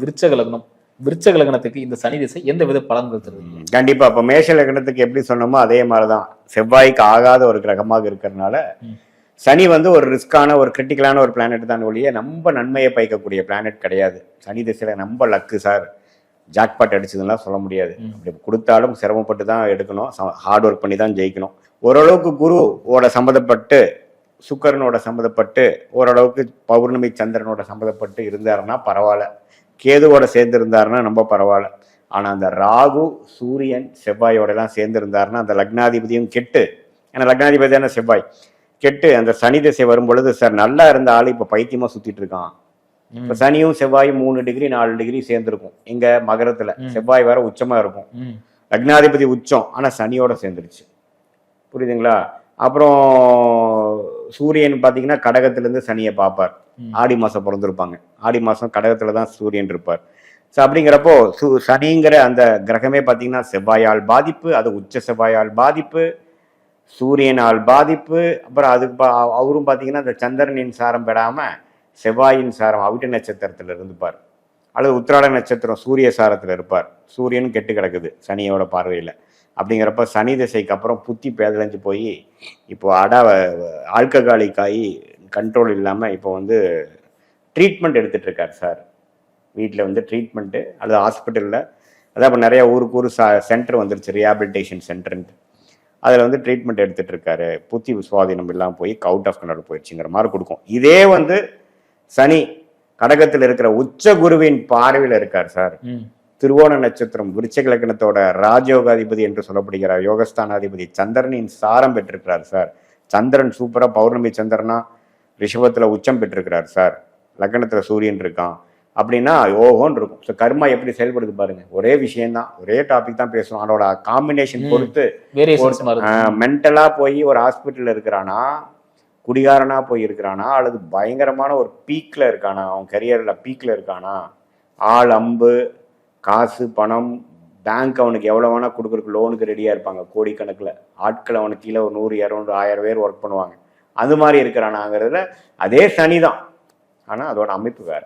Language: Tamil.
விருச்சக லக்னம் விருச்சக லக்னத்துக்கு இந்த சனி திசை எந்த வித பலன்கள் தருது? கண்டிப்பா. இப்ப மேஷ லக்னத்துக்கு எப்படி சொன்னோமோ அதே மாதிரிதான். செவ்வாய்க்கு ஆகாத ஒரு கிரகமாக இருக்கிறதுனால. சனி வந்து ஒரு ரிஸ்கான ஒரு கிரிட்டிக்கலான ஒரு பிளானட் தான் ஒழிய நம்ம நன்மையை பயக்கக்கூடிய பிளானட் கிடையாது. சனி திசையில நம்ம லக்கு சார் ஜாக்பாட் அடிச்சதுலாம் சொல்ல முடியாது. அப்படி கொடுத்தாலும் சிரமப்பட்டு தான் எடுக்கணும். ஹார்ட் ஒர்க் பண்ணி தான் ஜெயிக்கணும். ஓரளவுக்கு குருவோட சம்மந்தப்பட்டு சுக்கரனோட சம்மந்தப்பட்டு ஓரளவுக்கு பௌர்ணமி சந்திரனோட சம்மந்தப்பட்டு இருந்தாருன்னா பரவாயில்ல. கேதுவோட சேர்ந்து இருந்தாருன்னா ரொம்ப பரவாயில்ல. ஆனா அந்த ராகு சூரியன் செவ்வாயோட எல்லாம் சேர்ந்து இருந்தாருன்னா அந்த லக்னாதிபதியும் கெட்டு. ஏன்னா லக்னாதிபதியான செவ்வாய். கெட்டு அந்த சனி திசை வரும் பொழுது சார் நல்லா இருந்த ஆளு இப்ப பைத்தியமா சுத்திட்டு இருக்கான். இப்ப சனியும் செவ்வாயும் மூணு டிகிரி நாலு டிகிரி சேர்ந்திருக்கும். இங்க மகரத்துல. செவ்வாய் வேற உச்சமா இருக்கும். லக்னாதிபதி உச்சம் ஆனா சனியோட சேர்ந்துருச்சு. புரியுதுங்களா? அப்புறம் சூரியன் பாத்தீங்கன்னா கடகத்திலிருந்து சனியை பார்ப்பார். ஆடி மாசம் பிறந்திருப்பாங்க. ஆடி மாசம் கடகத்துல தான் சூரியன் இருப்பார். ஸோ அப்படிங்கிறப்போ சு சனிங்கிற அந்த கிரகமே பார்த்தீங்கன்னா செவ்வாயால் பாதிப்பு அது உச்ச செவ்வாயால் பாதிப்பு சூரியனால் பாதிப்பு அப்புறம் அதுக்கு அவரும் பார்த்தீங்கன்னா அந்த சந்திரனின் சாரம் பெறாம செவ்வாயின் சாரம் அவிட்ட நட்சத்திரத்தில் இருந்துப்பார். அல்லது உத்திராட நட்சத்திரம் சூரிய சாரத்தில் இருப்பார். சூரியன் கெட்டு கிடக்குது சனியோட பார்வையில். அப்படிங்கிறப்ப சனி திசைக்கு அப்புறம் புத்தி பேதலைஞ்சு போய் இப்போ அடா ஆல்ககாலிக் கண்ட்ரோல் இல்லாமல் இப்போ வந்து ட்ரீட்மெண்ட் எடுத்துகிட்டு இருக்கார் சார். வீட்டில் வந்து ட்ரீட்மெண்ட்டு அல்லது ஹாஸ்பிட்டலில் அதான் இப்போ நிறைய ஊருக்கு ஊர் சென்டர் வந்துருச்சு ரியாபிலிட்டேஷன் சென்டர்ன்ட்டு அதில் வந்து ட்ரீட்மெண்ட் எடுத்துகிட்டு இருக்காரு புத்தி சுவாதீனம் இல்லாமல் போய் அவுட் ஆஃப் கண்ட்ரோல் போயிடுச்சுங்கிற மாதிரி கொடுக்கும். இதே வந்து சனி கடகத்தில் இருக்கிற உச்ச குருவின் பார்வையில் இருக்கார் சார். திருவோண நட்சத்திரம் விருச்சக லக்னத்தோட ராஜயோகாதிபதி என்று சொல்லப்படுகிறார். யோகஸ்தானாதிபதி சந்திரனின் சாரம் பெற்றிருக்கிறார் சார். சந்திரன் சூப்பரா பௌர்ணமி சந்திரனா ரிஷபத்துல உச்சம் பெற்றிருக்கிறார் சார். லக்னத்துல சூரியன் இருக்கான். அப்படின்னா ஓஹோன்னு இருக்கும். ஸோ கர்மா எப்படி செயல்படுது பாருங்க. ஒரே விஷயம்தான். ஒரே டாபிக் தான் பேசுவோம். அதோட காம்பினேஷன். பொறுத்து மென்டலா போய் ஒரு ஹாஸ்பிட்டல்ல இருக்கிறானா குடிகாரனாக போய் இருக்கிறானா அல்லது பயங்கரமான ஒரு பீக்கில் இருக்கானா? அவன் கரியரில் பீக்கில் இருக்கானா? ஆள் அம்பு காசு பணம் பேங்க் அவனுக்கு எவ்வளோ வேணால் கொடுக்குறக்கு லோனுக்கு ரெடியாக இருப்பாங்க கோடிக்கணக்கில். ஆட்கள் அவனுக்கு கீழே ஒரு நூறு இரநூறு ஆயிரம் பேர் ஒர்க் பண்ணுவாங்க. அது மாதிரி இருக்கிறானாங்கிறதுல அதே சனி தான் ஆனால் அதோட அமைப்பு வேறு.